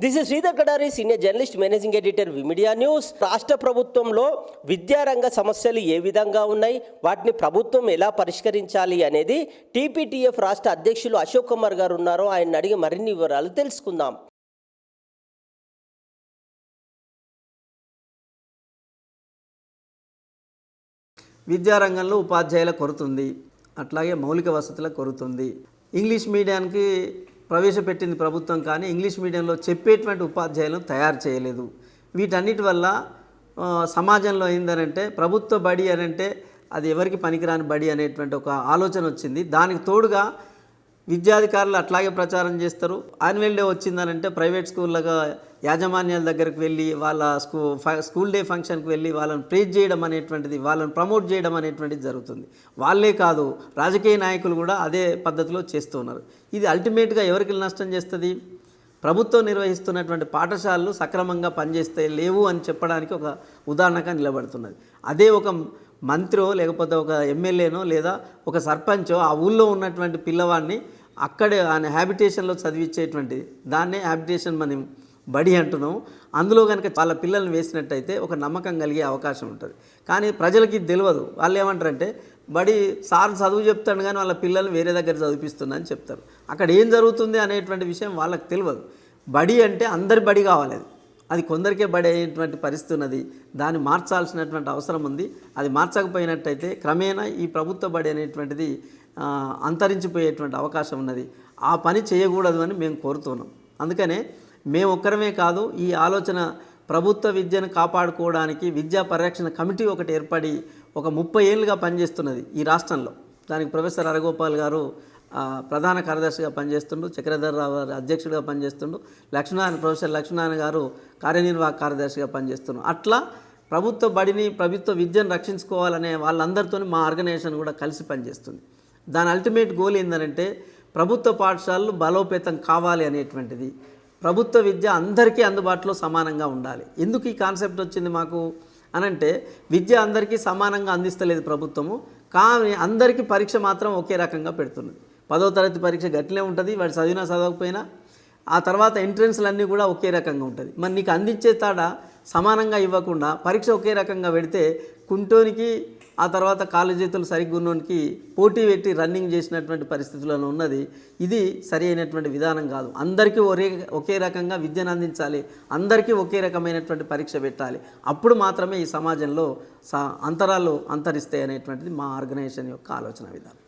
This is Sridhar Kadari senior journalist managing editor V media news రాష్ట్ర ప్రభుత్వంలో విద్యారంగ సమస్యలు ఏ విధంగా ఉన్నాయి? వాటిని ప్రభుత్వం ఎలా పరిష్కరించాలి అనేది టీపీటీఎఫ్ రాష్ట్ర అధ్యక్షులు అశోక్ కుమార్ గారు ఉన్నారు ఆయన అడిగి మరిన్ని వివరాలు తెలుసుకుందాం. విద్యారంగంలో ఉపాధ్యాయుల కొరతుంది అట్లాగే మౌలిక వసతుల కొరతుంది ఇంగ్లీష్ మీడియానికి ప్రవేశపెట్టింది ప్రభుత్వం కానీ ఇంగ్లీష్ మీడియంలో చెప్పేటువంటి ఉపాధ్యాయులను తయారు చేయలేదు. వీటన్నిటి వల్ల సమాజంలో ఏందనంటే ప్రభుత్వ బడి అని అంటే అది ఎవరికి పనికిరాని బడి అనేటువంటి ఒక ఆలోచన వచ్చింది. దానికి తోడుగా విద్యాధికారులు అట్లాగే ప్రచారం చేస్తారు. యాన్యువల్ డే వచ్చిందనంటే ప్రైవేట్ స్కూళ్ళగా యాజమాన్యాల దగ్గరికి వెళ్ళి వాళ్ళ స్కూ ఫ- స్కూల్ డే ఫంక్షన్కి వెళ్ళి వాళ్ళని ప్రేజ్ చేయడం అనేటువంటిది వాళ్ళని ప్రమోట్ చేయడం అనేటువంటిది జరుగుతుంది. వాళ్ళే కాదు రాజకీయ నాయకులు కూడా అదే పద్ధతిలో చేస్తున్నారు ఇది అల్టిమేట్గా ఎవరికి నష్టం చేస్తుంది? ప్రభుత్వం నిర్వహిస్తున్నటువంటి పాఠశాలలు సక్రమంగా పనిచేస్తే లేవు అని చెప్పడానికి ఒక ఉదాహరణగా నిలబడుతున్నది. అదే ఒక మంత్రో లేకపోతే ఒక ఎమ్మెల్యేనో లేదా ఒక సర్పంచో ఆ ఊళ్ళో ఉన్నటువంటి పిల్లవాడిని అక్కడే ఆయన హ్యాబిటేషన్లో చదివించేటువంటిది దాన్నే హ్యాబిటేషన్ మనం బడి అంటున్నాం. అందులో కనుక వాళ్ళ పిల్లల్ని వేసినట్టయితే ఒక నమ్మకం కలిగే అవకాశం ఉంటుంది. కానీ ప్రజలకి ఇది తెలియదు వాళ్ళు ఏమంటారంటే బడి సార్ చదువు చెప్తాడు కానీ వాళ్ళ పిల్లల్ని వేరే దగ్గర చదివిస్తున్నా అని చెప్తారు. అక్కడ ఏం జరుగుతుంది అనేటువంటి విషయం వాళ్ళకి తెలియదు బడి అంటే అందరి బడి కావాలి. అది కొందరికే బడి అయ్యేటువంటి పరిస్థితి ఉన్నది. దాన్ని మార్చాల్సినటువంటి అవసరం ఉంది. అది మార్చకపోయినట్టయితే క్రమేణా ఈ ప్రభుత్వ బడి అనేటువంటిది అంతరించిపోయేటువంటి అవకాశం ఉన్నది. ఆ పని చేయకూడదు అని మేము కోరుతున్నాం. అందుకనే మేము ఒక్కరమే కాదు ఈ ఆలోచన ప్రభుత్వ విద్యను కాపాడుకోవడానికి విద్యా పరిరక్షణ కమిటీ ఒకటి ఏర్పడి ఒక ముప్పై ఏళ్ళుగా పనిచేస్తున్నది ఈ రాష్ట్రంలో. దానికి ప్రొఫెసర్ అరగోపాల్ గారు ప్రధాన కార్యదర్శిగా పనిచేస్తుండు చక్రధర్రావు గారు అధ్యక్షుడిగా పనిచేస్తుండు లక్ష్మీనారాయణ ప్రొఫెసర్ లక్ష్మీనారాయణ గారు కార్యనిర్వాహక కార్యదర్శిగా పనిచేస్తున్నారు అట్లా ప్రభుత్వ బడిని ప్రభుత్వ విద్యను రక్షించుకోవాలనే వాళ్ళందరితో మా ఆర్గనైజేషన్ కూడా కలిసి పనిచేస్తుంది. దాని అల్టిమేట్ గోల్ ఏంటంటే ప్రభుత్వ పాఠశాలలు బలోపేతం కావాలి అనేటువంటిది. ప్రభుత్వ విద్య అందరికీ అందుబాటులో సమానంగా ఉండాలి. ఎందుకు ఈ కాన్సెప్ట్ వచ్చింది మాకు? అనంటే విద్య అందరికీ సమానంగా అందిస్తలేదు ప్రభుత్వము. కానీ అందరికీ పరీక్ష మాత్రం ఒకే రకంగా పెడుతున్నది. పదో తరగతి పరీక్ష గట్లే ఉంటుంది వాడు చదివినా చదవకపోయినా. ఆ తర్వాత ఎంట్రన్స్లు అన్నీ కూడా ఒకే రకంగా ఉంటుంది. మరి నీకు అందించే తాడ సమానంగా ఇవ్వకుండా పరీక్ష ఒకే రకంగా పెడితే కుంటోనికి ఆ తర్వాత కాళ్ళ చేతులు సరిగ్గా ఉన్నోనికి పోటీ పెట్టి రన్నింగ్ చేసినటువంటి పరిస్థితులలో ఉన్నది. ఇది సరి అయినటువంటి విధానం కాదు. అందరికీ ఒరే ఒకే రకంగా విద్యను అందించాలి. అందరికీ ఒకే రకమైనటువంటి పరీక్ష పెట్టాలి. అప్పుడు మాత్రమే ఈ సమాజంలో స అంతరాలు అంతరిస్తాయి అనేటువంటిది మా ఆర్గనైజేషన్ యొక్క ఆలోచన విధానం.